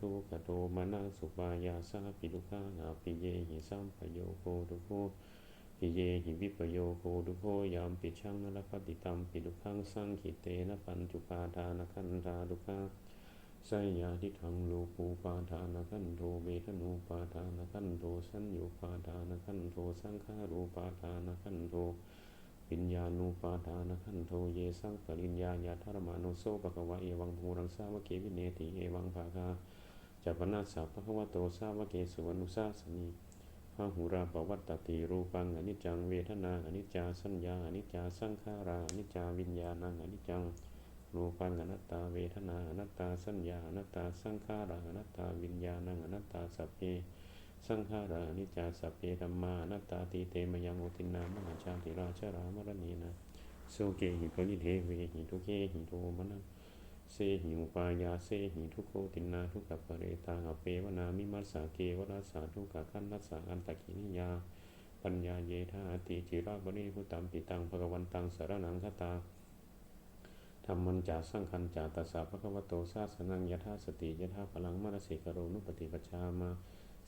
ทุกขโทมานาสุปายาสาปิทุขานาปิเยหิสัมปโยโคทุโคปิเยหิวิปโยโคทุโคยามปิชังนรปฏิตัมปิทุขังสังขิเตนะปัญจุปาทานขันธาทุขาไสยาทิทังโลกูปาทานขันโทเวทนูปาทานขันโทสัญญูปาทานขันโทสังขารูปาทานขันโทปิญญาณูปาทานขันโทเยสังปริญญาญาธรมานุโสปะกวะเอวังภูรังสาวะเกวิเนติเอวังภาคา จัปนาสัพพะคะวะโตสาวะเกสุวนุสาสนีพาหุราปวัตตติรูปังอนิจจังเวทนาอนิจจาสัญญาอนิจจาสังขาราอนิจจาวิญญาณังอนิจจังรูปังอนัตตาเวทนาอนัตตาสัญญาอนัตตาสังขาราอนัตตาวิญญาณังอนัตตาสัพเพสังขารานิจจาสัพเพธรรมานัตตาตีเตมยังโอตินามหาชาติราชรามรณีนะโสเกหิปริเทเวหิทุเกหิโทมนะ เสหิอุปายาเสหิทุโคตินาทุกขปเรตาอเปวนามิมัสสาเกวราสาทุกขคันนัสสาอันตะกินิยา ปัญญาเยธาติจิราบริพุตัมปิตังภกวันตังสารนังคตาธรรมันจาสังคันจาตัสสะภะควะโตสาสนังยะธาสติยะธาพลังมรสิกโรนุปฏิปชามา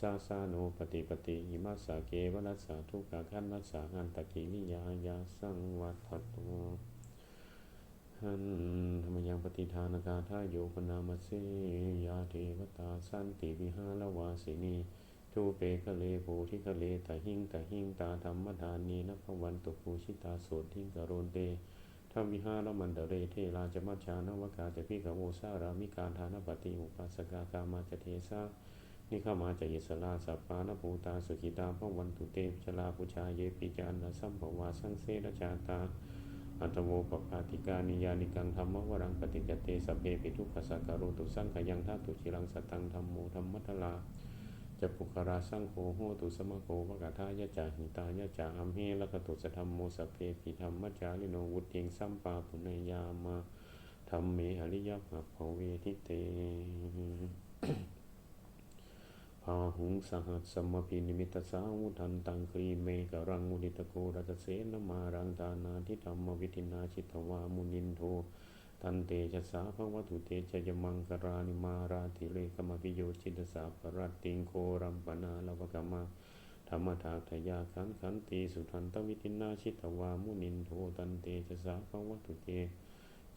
สาสาโนปฏิปติหิมัสสาเกวรัสสาทุกขคันนัสสาอันตะกินิยายาสังวัตโต หันธรรมยังปฏิทานกาทาโยปนามเสยาเทวตาสันติวิหารวาสินีทูเปคะเลโพธิคะเลตะหิงตะหิงตาธรรมทานีนภวันตุภูชิตาโสทิงกโรนเตธรรมวิหารมันเดเรเทราจมัชานวกาจะพิกโวสารามิการทานปฏิอุปัสกากามาจเทสานิขามาจะยสลาสัพปานภูตาสุขิตาพวันตุเตชลาปุชาเยปิจานะสัมภวาสังเสรจาตา อัตโวปปาติกานิยานิกังธรรมวรังปฏิจเตสพเพปิทุกขสักการุตุสังขยังธาตุชิรังสตังธรรมโมธรรมัทลาจะปุคราสังโฆโหตุสมะโฆวกาทายะจาหิตายะจาอัมเฮละกตุสธรรมโมสพเพปิธรรมจาริโนวุติงสัมปาปุณยามาธรรมเมอริยภะภเวทิเต พาหุงสหัสสมพินิมิตสาวุทันตังครีเมกรังมุนิตโกรัตเสนมารังตานาทิธรรมวิธินาชิตวามุนินโทตันเตชะสาภวตุเตชยมังกรานิมาราธิเรกมพิโยชิตสาปรัตติงโครัมปนาลวกมะธรรมทากทยาขันขันตีสุทันตวิธินาชิตวามุนินโทตันเตชะสาภวตุเต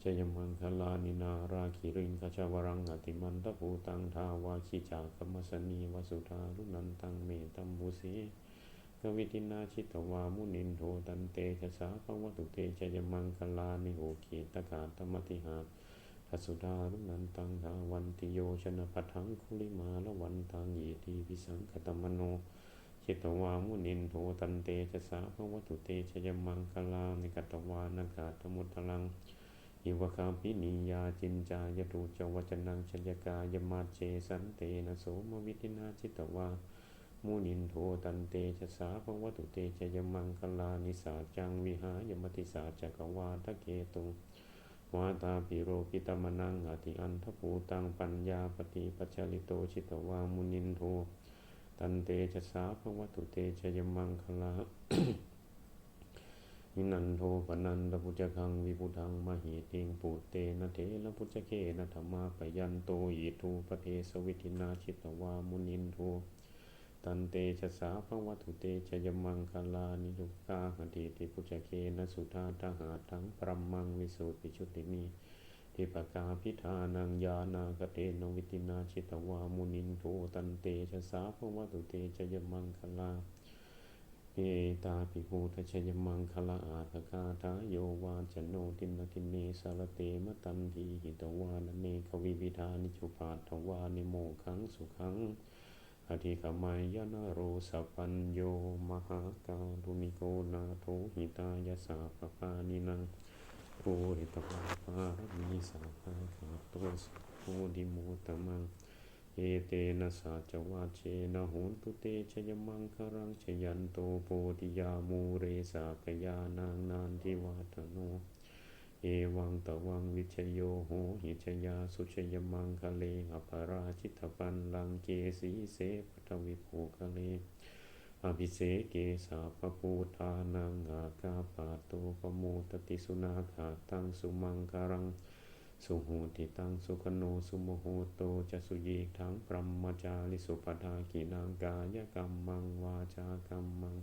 ชยมังคลานินาราคิริงคชาวรังอติมันตภูตังทาวาคิจากรรมสนีวสุธารุนันตังเมตัมบุสีกวิตินาชิตวามุนินโทตันเตชะสาภวตุเตชยมังคลานิโหขีตกาธรรมติหาทัสุธารุนันตังทาวันติโยชนะปัทังคุลิมาละวันตังยีทีพิสังคตมโนชิตวามุนินโทตันเตชะสาภวตุเตชยมังคลานิกตวานากาตมุตลัง อิวคาปินิยาจินจายตุจวัจนังชยกายมาเจสันเตนะโสมวิทินาชิตวามุนินโทตันเตชะสาภวตุเตชยมังคลานิสาจังวิหายมติสาจักวาทะเกตุวาตาปิโรกิตมนังอติอันทภูตังปัญญาปฏิปัจจลิโตชิตวามุนินโทตันเตชะสาภวตุเตชยมังคลา นินันโทปนันตพุจคังวิพุทังมหิติงปูเตนะเทนะพุจเกนะธรรมาปยันโตอิทูปเทสวิทินาชิตวามุนินโทตันเตชะสาภวตุเตชยมังคลานิยุกาหติติพุจเกนะสุธาทหาทังปรมังวิสุทธิชุตินีทิปกาพิธานังยานาคเตนวิตินาชิตวามุนินโทตันเตชะสาภวตุเตชยมังคลา เอตาปิภูทชยมังคละอาทกาทาโยวาจโนตินติเนสารเตมตันทีหิตวานเนขวิวิธานิจุปาทวานิโมขังสุขังอธิขมายนโรสปัญโยมหาการุณิโกนาโทหิตายสาปปานินังโอริตวาปามีสาภาคาตัวสุโคดิโมตมัง เอเตนะสาจวาเชนะโหนตุเตชยมังคารังชยันโตโพธิยามูเรสากยานางนานทิวัตโน เอวังตะวังวิชโยโหหิชยาสุชยมังคะเลอภราชิตปันลังเกสีเสปทวิภูคะเลอภิเสเกสาปปูทานังอากาปาโตปโมตติสุนาคาตังสุมังคารัง สุโหติตังสุขโนสุโมโหโตจะสุยีทังปรมมจาริสุปทากินังกายกรรมังวาจากรรมัง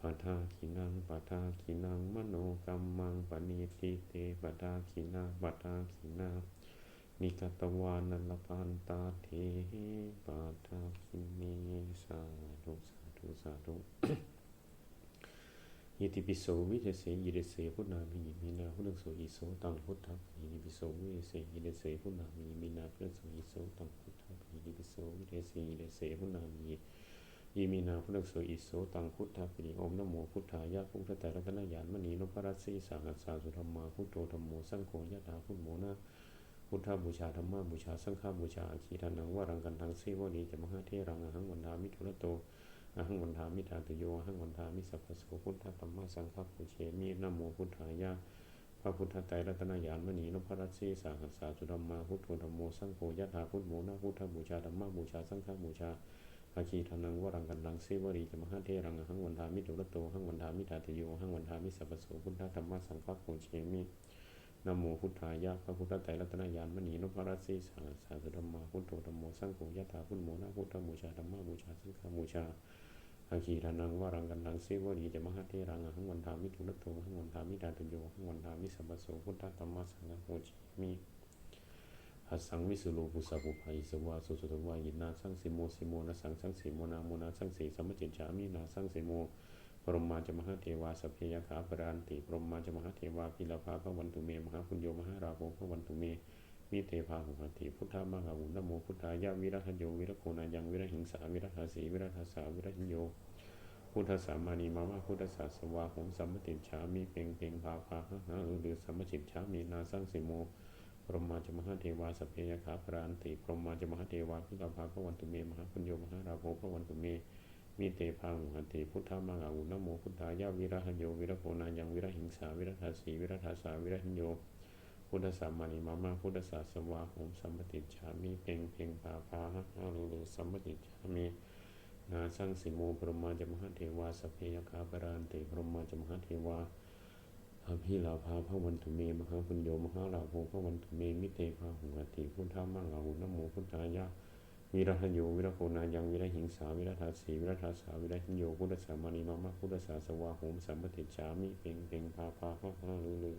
ปทากินังปทากินังมโนกรรมังปณิทิเตปทากินาปทากินานิกตวานัลปันตาเทปทาคินีสาธุสาธุสาธุ อิติปิโสวิเทเสยิเดเสพุทนามีมีนาพุทธโสอิโสตังพุทธะอิติปิโสวิเทเสยิเดเสพุทนามีมีนาพุทธโสอิโสตังพุทธะอิติปิโสวิเทเสยิเดเสพุทนามียิมีนาพุทธโสอิโสตังพุทธปิอมนโมพุทธายะพุทธแต่ละกนญาณมณีนพรัสสีสังฆสาสุธรรมาพุทโธธรรมโมสังโฆยะถาพุทโมนะพุทธบูชาธรรมบูชาสังฆบูชาอาคีทานังวรังกันทังเสวนีจะมหาเทรังหังวันดามิทุระโต อหังวันทามิตาตโยอหังวันทามิสัพพะโสพุทธธรรมสังฆปุเชมินโมพุทธายะพระพุทธไตรรัตนญาณมณีนพรัตสีสาหัสสาสุธรรมาพุทโธธรรมโมสังโฆยะถาพุทโมนะพุทธบูชาธรรมบูชาสังฆบูชาอาคีทานังวรังกันลังเสวรีจะมหาเทรังหังวันทามิตุระโตหังวันทามิตาตโยหังวันทามิสัพพะโสพุทธธรรมสังฆปุเชมินโมพุทธายะพระพุทธไตรรัตนญาณมณีนพรัตสีสาหัสสาสุธรรมาพุทโธธรรมโมสังโฆยะถาพุทโมนะพุทธบูชาธรรมบูชาสังฆบูชา อาคีทานังวารังกันลังเสวรีจะมหาเทรังหังวันทามิทุนโตหังวันทามิดาตุโยหังวันทามิสัพพโสพุทธธรรมสังฆโมจิมิหัสสังวิสุโลภุสัพพุภัยสวาสุสุตวายินาสังสิโมสิโมนะสังสังสิโมนาโมนาสังสีสัมมจิตฉามินาสังสิโมปรมมาจมหาเทวาสพเพยขาปรานติปรมมาจมหาเทวาพิลาภาพระวันตุเมมหาปุญโยมหาราโภพระวันตุเม มิเตภาหุหติพุทธามหาวุนโมพุทธายะวิรัตโยวิรโคนายังวิรหิงสาวิรัตสีวิรัตสาวิรหิโยพุทธสามานีมามาพุทธศาสวาหงสัมมติฉามีเพ่งเพ่งพาพาหะหาหรือสัมมจิตฉามีนาสังสิโมพรหมาจมหาเทวาสเพยขาพรานติพรหมาจมหาเทวาพิกาภาพระวันตุเมมหาปุญโยมหาราโภพระวันตุเมมีเตพังหันติพุทธามังอาวุนโมพุทธายาวิระหโยวิระโพนายังวิระหิงสาวิระทาสีวิระทาสาวิระหิโย พุทธสามมานีมามาพุทธศาสวาหงสัมมติฉามีเพ่งเพ่งพาพาหะหาหรือสัมมติฉามีนาสังสิโมพรหมาจมหาเทวาสพเพยคาปรานติพรหมาจมหาเทวาอภิลาภาพระวันตุเมมหาปุญโยมหาลาโภพระวันตุเมมิเตภาหุงติพุทธามังอาหุนโมพุทธายะวิรัตโยวิรโคนายังวิรหิงสาวิรัตาสีวิรัตาสาวิรัตโยพุทธสามานีมามาพุทธสาสวาโหมสัมปติจามิเพ่งเพ่งพาพาพาพาลือลือ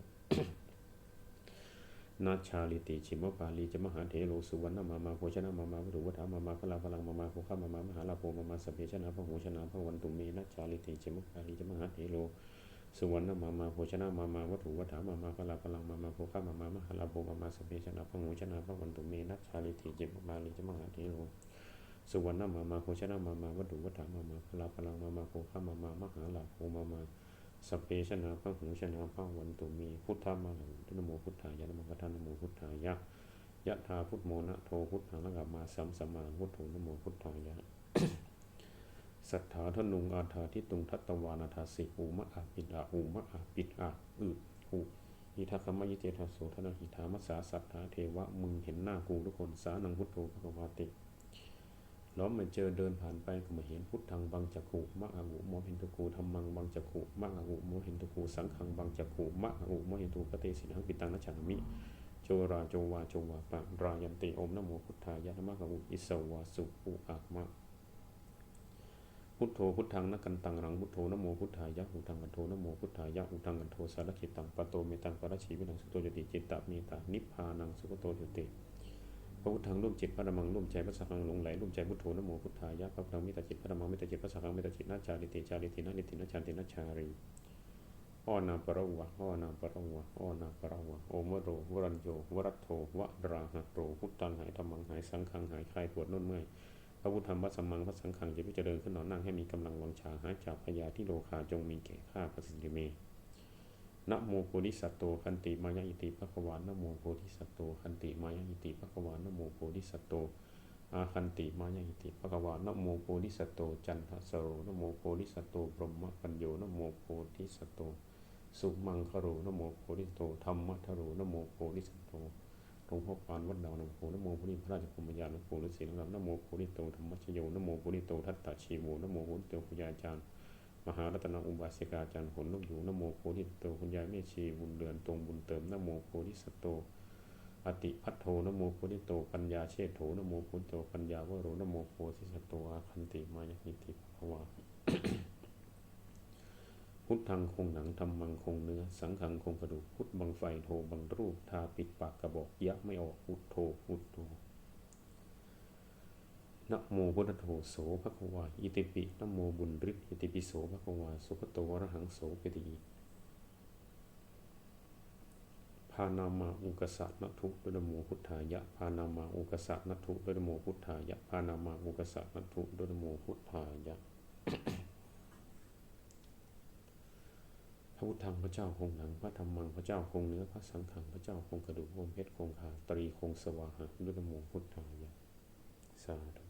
นัชาลิติชิมปาลีจะมหาเถโรสุวรรณมามาโภชนะมามาวัตถุวัฏามามาพลาพลังมามาโภคามามามหาลาโภมามาสพเพชนะพระโหชนะพระวันตุเมนัชาลิติชิมปาลีจะมหาเถโรสุวรรณมามาโภชนะมามาวัตถุวัฏามามาพลาพลังมามาโภคามามามหาลาโภมามาสพเพชนะพระโหชนะพระวันตุเมนัชาลิติชิมปาลีจะมหาเถโรสุวรรณมามาโภชนะมามาวัตถุวัฏามามาพลาพลังมามาโภคามามามหาลาโภมามา สพเพชนะพระหูชนะพระวันตุมีพุทธามาหังตุนโมพุทธายะนโมกัตถานโมพุทธายะยะธาพุทโมนะโทพุทธังละกับมาสัมสัมมาพุทโธนโมพุทธายะสัทธาทนุงอาธาทิตุงทัตตวานาทาสิอุมะอาปิดาอุมะอาปิดอาอึอุอิทัคขมยิเจทัสโสธนาหิธามัสสาสัทธาเทวะมึงเห็นหน้ากูทุกคนสานังพุทโธพระวาติ ล้อมมาเจอเดินผ่านไปก็มาเห็นพุทธังบังจักขุมะอาหุโมเห็นตุกูธรรมังบังจักขุมะอาหุโมเห็นตุกูสังฆังบังจักขุมะอาหุโมเห็นตุกเตสินังปิตังนัจฉามิโจราโจวาโจวาปะรายันติอมนโมพุทธายะนะมะกะอุอิสวาสุอุอากมะพุทโธพุทธังนะกันตังรังพุทโธนโมพุทธายะอุทังกันโทนโมพุทธายะอุทังกันโทสารจิตตังปะโตเมตังปะระชีวินังสุโตจติจิตตะเมตานิพพานังสุขโตจติ ระพุทธังร่วมจิตพระธรรมังร่วมใจพระสังฆังหลงไหลร่วมใจพุทโธนโมพุทธายะพระพุทธังมิตรจิตพระธรรมังมิตรจิตพระสังฆังมิตรจิตนาจาริติจาริตินานิตินาชาตินาชารีอ้อนาปรวะอ้อนาปรวะอ้อนาปรวะโอมโรวรัญโยวรัตโทวะราหะโรพุทธังหายธรรมังหายสังฆังหายคลายปวดนุ่นเมื่อยพระพุทธธรรมพระสัมมังพระสังฆังจะพิจารณาขึ้นหนอนั่งให้มีกำลังวังชาหายจากพยาที่โลคาจงมีแก่ข้าพระสิทธิเม นะโมโพธิสัตว์โตคันติมายาอิติภควานนะโมโพธิสัตว์โตคันติมายาอิติภควานนะโมโพธิสัตว์โตอาคันติมายาอิติภควานนะโมโพธิสัตว์โตจันทสโรนะโมโพธิสัตว์โตพรหมปัญโยนะโมโพธิสัตว์โตสุมังคโรนะโมโพธิสัตว์โตธรรมทโรนะโมโพธิสัตว์โตหลวงพ่อปานวัดดาวนะโมนโมโพธิพระราชพรหมยานนะโมฤาษีนะนโมโพธิโตธรรมชโยนโมโพธิโตทัตตาชีโมนโมโพธิโตพุญญาจารย์ มหารัตนอุบาสิกาจารย์ผลลูกอยู่นโมโพธิสัตโตคุณยายแม่ชีบุญเดือนตรงบุญเติมนโมโพธิสัตโตอติพัทโทนโมโพธิโตปัญญาเชษโถนโมโพธิโตปัญญาวโรนโมโพธิสัตโตอาคันติมายนิติภควาพุทธังคงหนังธรรมังคงเนื้อ สังขังคงกระดูกพุทธบังไฟโทบังรูปทาปิดปากกระบอกยะไม่ออกพุทโธพุทโธ นะโมพุทธโธโสภควาอิติปินะโมบุญฤทธิอิติปิโสภควาสุขโตวรหังโสปติพานามาอุกสะนัทุด้วยนะโมพุทธายะพานามาอุกสะนัทุด้วยนะโมพุทธายะพานามาอุกสะนัทุด้วยนะโมพุทธายะพระพุทธังพระเจ้าคงหนังพระธรรมังพระเจ้าคงเนื้อพระสังฆังพระเจ้าคงกระดูกวงเพชรคงขาตรีคงสวาหะด้วยนะโมพุทธายะสาธุ